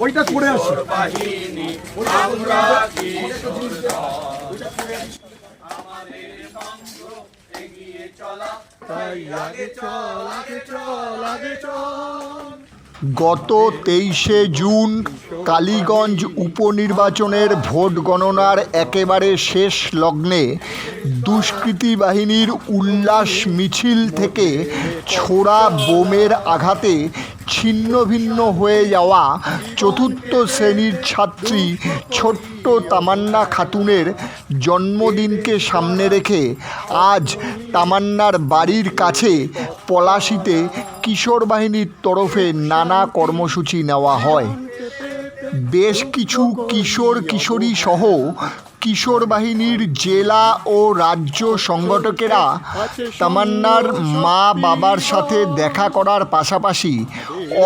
ওইটা করে গত তেইশে জুন কালীগঞ্জ উপনির্বাচনের ভোট গণনার একেবারে শেষ লগ্নে দুষ্কৃতী বাহিনীর উল্লাস মিছিল থেকে ছোড়া বোমের আঘাতে ছিন্ন ভিন্ন হয়ে যাওয়া চতুর্থ শ্রেণির ছাত্রী ছোট্ট তামান্না খাতুনের জন্মদিনকে সামনে রেখে আজ তামান্নার বাড়ির কাছে পলাশিতে কিশোর বাহিনীর তরফে নানা কর্মসূচি নেওয়া হয়। বেশ কিছু কিশোর কিশোরী সহ কিশোর বাহিনীর জেলা ও রাজ্য সংগঠকেরা তামান্নার মা বাবার সাথে দেখা করার পাশাপাশি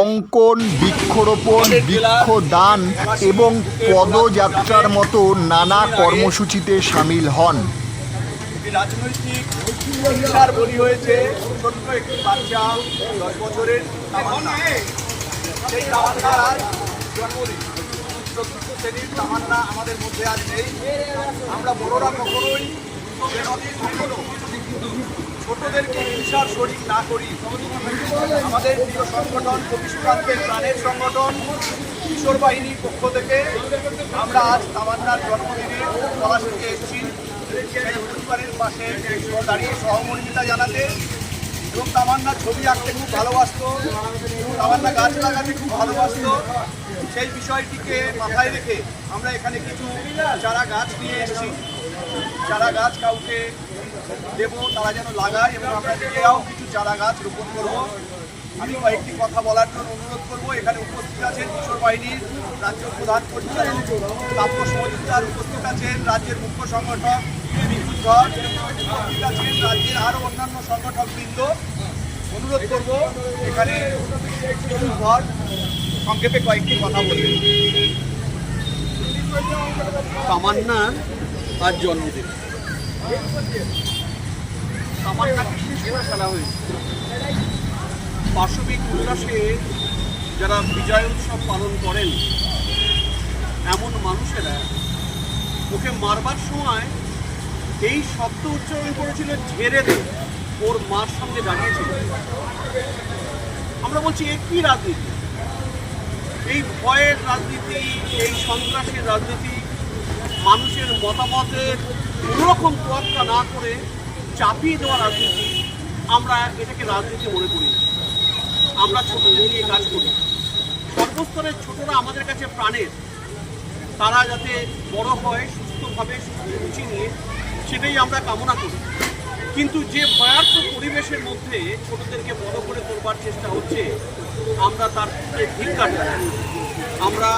অঙ্কন, বৃক্ষরোপণ, বৃক্ষদান এবং পদযাত্রার মতো নানা কর্মসূচিতে সামিল হন। রাজনৈতিক শ্রেণির তামান্না আমাদের মধ্যে আজ নেই। আমরা বড়রা কখনোই ছোটদেরকে হিংসার শরিক না করি। আমাদের প্রিয় সংগঠন কবি প্রাণের সংগঠন, কিশোর বাহিনীর পক্ষ থেকে আমরা আজ তামান্নার জন্মদিনে পলাশিতে এসেছি। সেই পরিবারের পাশে দাঁড়িয়ে সহমর্মিতা জানাতে এবং তামান্নার ছবি আঁকতে খুব ভালোবাসতো তামান্না গাছ লাগাতে খুব ভালোবাসতো। সেই বিষয়টিকে মাথায় রেখে আমরা এখানে কিছু চারা গাছ নিয়ে এসেছি। চারা গাছ কাউকে দেবো, তারা যেন লাগায় এবং আমরা নিজেরাও কিছু চারা গাছ রোপণ করব। আমি কয়েকটি কথা বলার জন্য অনুরোধ করব। এখানে উপস্থিত আছেন কিশোর বাহিনীর রাজ্য প্রধান পরিচালক তাপস মজুমদার, উপস্থিত আছেন রাজ্যের মুখ্য সংগঠক আছেন, রাজ্যের আরও অন্যান্য সংগঠক বৃন্দ অনুরোধ করব, এখানে সংক্ষেপে কয়েকটি কথা বলবেন তামান্নার আজ জন্মদিন। তামান্নাকে ফেলা হয়েছে। পাশবিক উল্লাসে যারা বিজয় উৎসব পালন করেন, এমন মানুষেরা ওকে মারবার সময় এই শব্দ উচ্চারণ করেছিল ঝেড়ে দে, ওর মার সঙ্গে দাঁড়িয়েছিল আমরা বলছি, এ কি রাজনীতি? এই ভয়ের রাজনীতি, এই সন্ত্রাসের রাজনীতি, মানুষের মতামতের কোনোরকম তোয়াক্কা না করে চাপিয়ে দেওয়া রাজনীতি, আমরা এটাকে রাজনীতি মনে করি আমরা ছোটদের নিয়ে কাজ করি। সর্বস্তরের ছোটরা আমাদের কাছে প্রাণের। তারা যাতে বড় হয়, সুস্থভাবে, সুস্থ রুচি নিয়ে সেটাই আমরা কামনা করি। কিন্তু যে ভয়ার্থ পরিবেশের মধ্যে ছোটদেরকে বড় করে তোলবার চেষ্টা হচ্ছে, আমরা তার ধিক্কার আমরা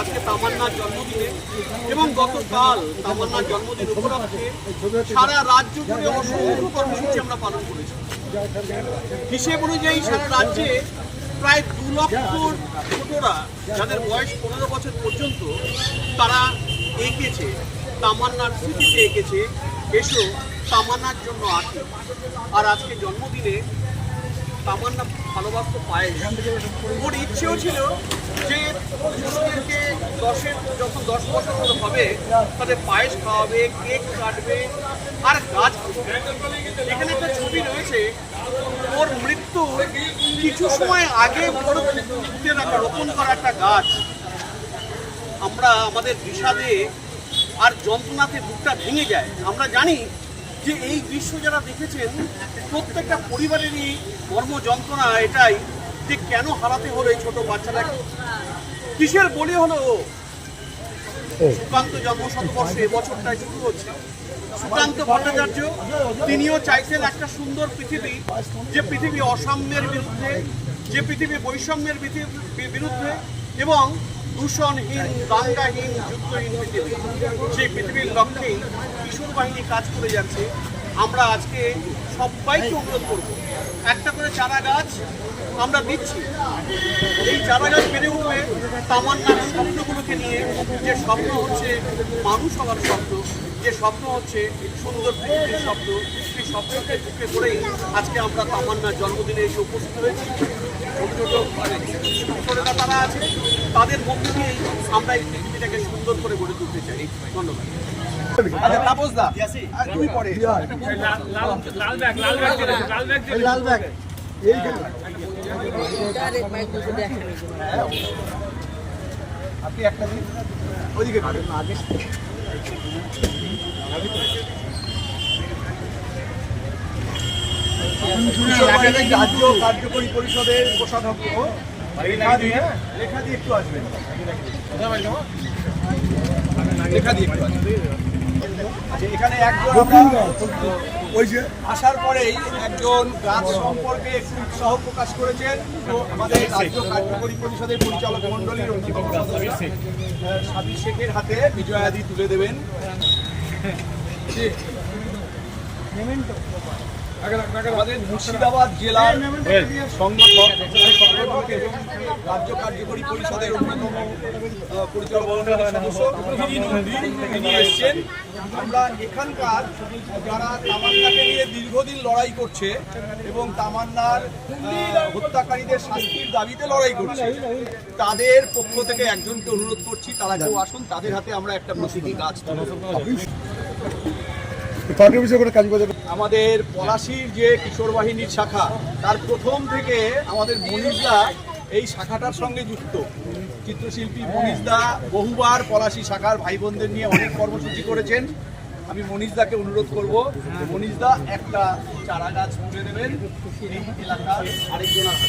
আজকে তামান্নার জন্মদিনে এবং গতকাল তামান্নার জন্মদিন উপলক্ষে সারা রাজ্য জুড়ে অসংখ্য কর্মসূচি আমরা পালন করেছি। হিসেব অনুযায়ী সারা রাজ্যে প্রায় দু লক্ষ ছোটরা, যাদের বয়স পনেরো বছর পর্যন্ত, তারা এঁকেছে তামান্নার স্মৃতিতে এঁকেছে এসো তামান্নার জন্য আসে আর আজকে জন্মদিনে তামান্না ভালোবাসত পায়েস ওর ইচ্ছেও ছিল যে শিশুদেরকে দশের যখন দশ বছর মতো হবে, তাদের পায়েস খাওয়াবে, কেক কাটবে, আর গাছ এখানে একটা ছবি রয়েছে, ওর মৃত্যু কিছু সময় আগে ওর পুঁতে রোপণ করা একটা গাছ। আমরা আমাদের বিষাদে আর যন্ত্রণাতে বুকটা ভেঙে যায়। আমরা জানি যে এই দৃশ্য যারা দেখেছেন প্রত্যেকটা পরিবারেরই কর্ম যন্ত্রণা এটাই যে কেন হারাতে হলো এই ছোট বাচ্চাটাকে। কিসের বলি হলো ও? সুকান্ত জন্ম শতবর্ষ এবছরটায় শুরু হচ্ছে। সুকান্ত ভট্টাচার্য তিনিও চাইছেন একটা সুন্দর পৃথিবী যে পৃথিবী অসাম্যের বিরুদ্ধে যে পৃথিবী বৈষম্যের বিরুদ্ধে এবং দূষণহীন দাঙ্গাহীন যুদ্ধহীন পৃথিবী। সেই পৃথিবীর লক্ষ্যেই কিশোর বাহিনী কাজ করে যাচ্ছে। আমরা আজকে সবাইকে অনুরোধ করব, একটা করে চারা গাছ আমরা দিচ্ছি। এই চারা গাছ বেড়ে উঠবে তামান্নার স্বপ্নগুলোকে নিয়ে যে স্বপ্ন হচ্ছে মানুষ হওয়ার স্বপ্ন, যে স্বপ্ন হচ্ছে সুন্দর পৃথিবীর স্বপ্ন, সেই স্বপ্নকে বুকে করেই আজকে আমরা তামান্নার জন্মদিনে এসে উপস্থিত হয়েছি। ছোটরা তারা আছে তাদের মধ্য দিয়েই আমরা এই সুন্দর করে গড়ে তুলতে চাই ধন্যবাদ আপনি একটা দিন ওইদিকে আগে। কার্যকরী পরিষদের একটু আসবেন এখানে ওই যে আসার পরেই একজন গাছ সম্পর্কে একটু উৎসাহ প্রকাশ করেছেন তো আমাদের রাজ্য কার্যকরী পরিষদের পরিচালক মন্ডলীর অন্যতম সদস্য সাবির শেখের হাতে বিজয়াদি তুলে দেবেন। আমাদের মুর্শিদাবাদ জেলার সংগঠক রাজ্য কার্যকরী পরিষদের অন্যতম তিনি এসছেন। আমরা এখানকার যারা তামান্নাকে নিয়ে দীর্ঘদিন লড়াই করছে এবং তামান্নার হত্যাকারীদের শাস্তির দাবিতে লড়াই করছে, তাদের পক্ষ থেকে একজনকে অনুরোধ করছি, তারা কেউ আসুন, তাদের হাতে আমরা একটা প্রতীকী গাছ আমাদের পলাশির যে কিশোর বাহিনীর শাখা তার প্রথম থেকে আমাদের মনীষদা এই শাখাটার সঙ্গে যুক্ত। চিত্রশিল্পী মনীষদা বহুবার পলাশি শাখার ভাই বোনদের নিয়ে অনেক কর্মসূচি করেছেন। আমি মনীষদাকে অনুরোধ করব মনীষদা একটা চারা গাছ তুলে দেবেন এই এলাকার আরেকজনের হাতে।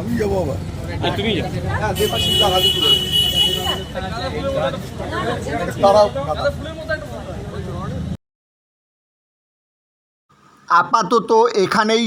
আমি যাব আবার। তুমি যাও। হ্যাঁ হাতে তুলে আপাতত এখানেই